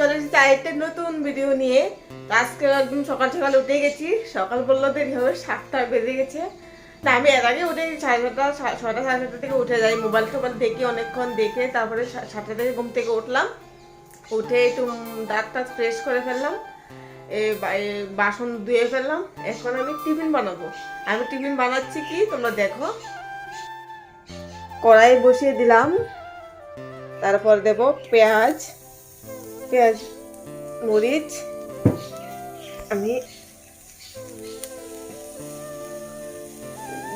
চলে এসেছি আরেকটা নতুন ভিডিও নিয়ে। আজকে একদম সকাল সকাল উঠে গেছি। সকাল বলল দেরি হবে, সাতটা বেজে গেছে। না আমি এর আগে উঠে সাড়ে ছটা ছটা সাড়ে ছটা থেকে উঠে যাই। মোবাইল টোবাইল দেখি, অনেকক্ষণ দেখে তারপরে সাতটা থেকে ঘুম থেকে উঠলাম। উঠে একটু দাঁত টাত ফ্রেশ করে ফেললাম। বাসন ধুয়ে ফেললাম। এখন আমি টিফিন বানাবো। আমি টিফিন বানাচ্ছি কি? তোমরা দেখো। কড়াই বসিয়ে দিলাম। তারপর দেব পেঁয়াজ। পেঁয়াজ মরিচ আমি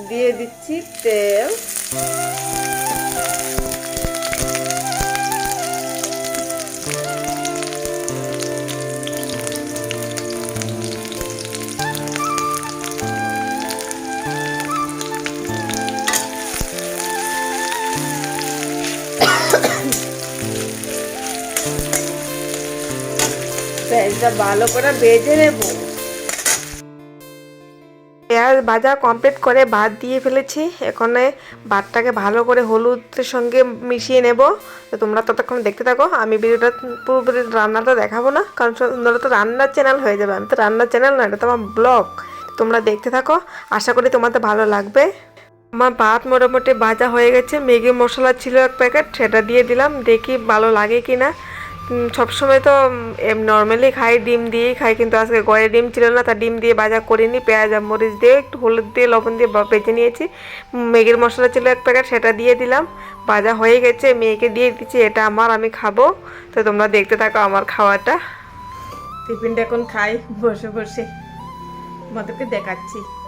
দিয়ে দিচ্ছি তেল। পেঁয়াজটা ভালো করে ভেজে নেব। পেঁয়াজ ভাজা কমপ্লিট করে ভাত দিয়ে ফেলেছি। এখানে ভাতটাকে ভালো করে হলুদের সঙ্গে মিশিয়ে নেব। তো তোমরা ততক্ষণ দেখতে থাকো। আমি ভিডিওটা পুরোপুরি রান্নাটা দেখাবো না, কারণ তোমরা তো রান্নার চ্যানেল হয়ে যাবে। আমি তো রান্নার চ্যানেল না, এটা তো আমার ব্লগ তোমরা দেখতে থাকো। আশা করি তোমাদের ভালো লাগবে। আমার ভাত মোটামুটি ভাজা হয়ে গেছে। ম্যাগি মশলা ছিল এক প্যাকেট সেটা দিয়ে দিলাম। দেখি ভালো লাগে কি না সবসময় তো নর্মালি খাই ডিম দিয়েই খাই কিন্তু আজকে গয়ে ডিম ছিল না তা ডিম দিয়ে ভাজা করিনি পেঁয়াজ আর মরিচ দিয়ে একটু হলুদ দিয়ে লবণ দিয়ে বা- ভেজে নিয়েছি। উম, ম্যাগির মশলা ছিল এক প্যাকেট সেটা দিয়ে দিলাম। ভাজা হয়ে গেছে মেয়েকে দিয়ে দিচ্ছি এটা আমার আমি খাব। তো তোমরা দেখতে থাকো আমার খাওয়াটা। টিফিনটা এখন খাই বসে বসে। তোমাদেরকে দেখাচ্ছি।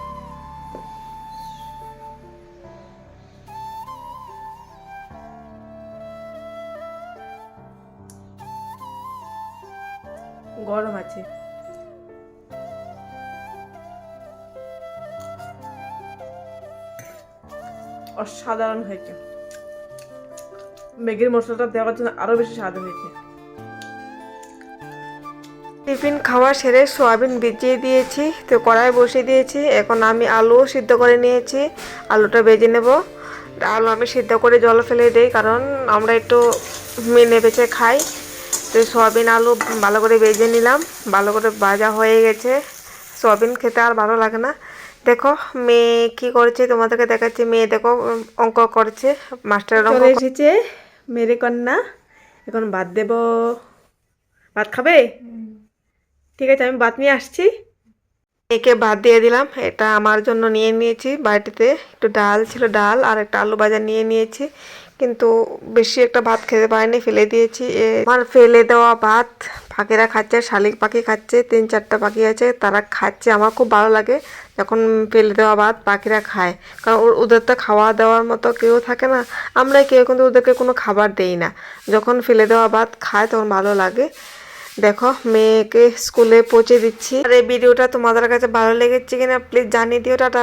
গরম আছে। অসাধারণ হয়েছে। ম্যাগির মশলাটা দেওয়ার জন্য আরও বেশি স্বাদ হয়েছে। টিফিন খাওয়া সেরে সোয়াবিন ভিজিয়ে দিয়েছি, তো কড়াই বসিয়ে দিয়েছি। এখন আমি আলু সিদ্ধ করে নিয়েছি, আলুটা ভেজে নেব। আলু আমি সিদ্ধ করে জল ফেলে দিই, কারণ আমরা একটু মেনে বেছে খাই। তো সোয়াবিন আলু ভালো করে ভেজে নিলাম। ভালো করে ভাজা হয়ে গেছে। সোয়াবিন খেতে আর ভালো লাগে না। দেখো মেয়ে কি করছে তোমাদেরকে দেখাচ্ছি। মেয়ে দেখো অঙ্ক করছে। মাস্টারের অঙ্ক এসেছে মেরে কন্যা। এখন ভাত দেব। ভাত খাবে? ঠিক আছে আমি ভাত নিয়ে আসছি। একে ভাত দিয়ে দিলাম। এটা আমার জন্য নিয়ে নিয়েছি। বাটিতে একটু ডাল ছিল ডাল আর একটা আলু ভাজা নিয়ে নিয়েছি। কিন্তু বেশি একটা ভাত খেতে পারিনি, ফেলে দিয়েছি। আমার ফেলে দেওয়া ভাত পাখিরা খাচ্ছে, শালিক পাখি খাচ্ছে, তিন চারটা পাখি আছে, তারা খাচ্ছে, আমার খুব ভালো লাগে যখন ফেলে দেওয়া ভাত পাখিরা খায়। কারণ ওদের তো খাওয়া দাওয়ার মতো কেউ থাকে না আমরা কেউ, কিন্তু ওদেরকে কোনো খাবার দেই না। যখন ফেলে দেওয়া ভাত খায়, তখন ভালো লাগে। দেখো, মেয়েকে স্কুলে পৌঁছে দিচ্ছি। আর এই ভিডিওটা তোমাদের কাছে ভালো লেগেছে কিনা প্লিজ জানিয়ে দিও, টাটা।